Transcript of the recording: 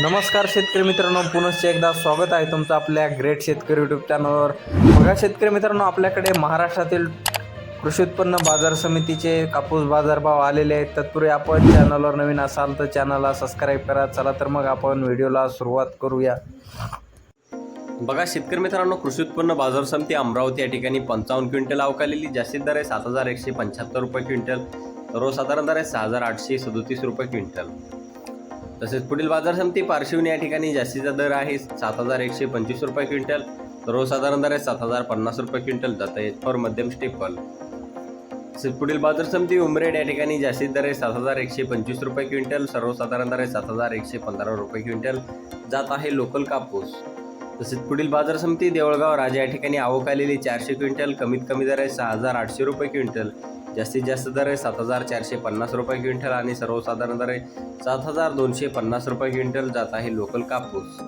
नमस्कार शेतकरी मित्रांनो पुनश्च एकदा स्वागत आहे तुमचं आपल्या ग्रेट शेतकरी यूट्यूब चॅनलवर बघा शेतकरी मित्रांनो आपल्याकडे महाराष्ट्रातील कृषी उत्पन्न बाजार समितीचे कापूस बाजारभाव आलेले आहेत. तत्पूर्वी आपण चॅनलवर नवीन असाल तर चॅनलला सबस्क्राईब करा. चला तर मग आपण व्हिडिओला सुरुवात करूया. बघा शेतकरी मित्रांनो कृषी उत्पन्न बाजार समिती अमरावती या ठिकाणी पंचावन्न क्विंटल अवकालेली जास्तीत दर आहे सात हजार एकशे पंच्याहत्तर रुपये क्विंटल. सर्वसाधारण दर आहे सहा हजार आठशे सदोतीस रुपये क्विंटल. तसेच पुढील बाजार समिती पार्श्वनी या ठिकाणी जास्तीचा दर आहे. सात हजार एकशे पंचवीस रुपये क्विंटल. सर्वसाधारण दर आहे सात हजार पन्नास रुपये क्विंटल. जात आहे फॉर मध्यम स्टेपल. तसेच पुढील बाजार समिती उमरेड या ठिकाणी जास्तीत दर आहे सात हजार एकशे पंचवीस रुपये क्विंटल. सर्वसाधारण दर आहे सात हजार एकशे पंधरा रुपये क्विंटल. जात आहे लोकल कापूस. तसेच पुढील बाजार समिती देवळगाव राजा या ठिकाणी आवक आलेली चारशे क्विंटल कमीत कमी दर आहे सहा हजार आठशे रुपये क्विंटल. जास्तीत जास्त दर आहे सात हजार चारशे पन्नास रुपये क्विंटल आणि सर्वसाधारण दर आहे सात हजार दोनशे पन्नास रुपये क्विंटल. जात आहे लोकल कापूस.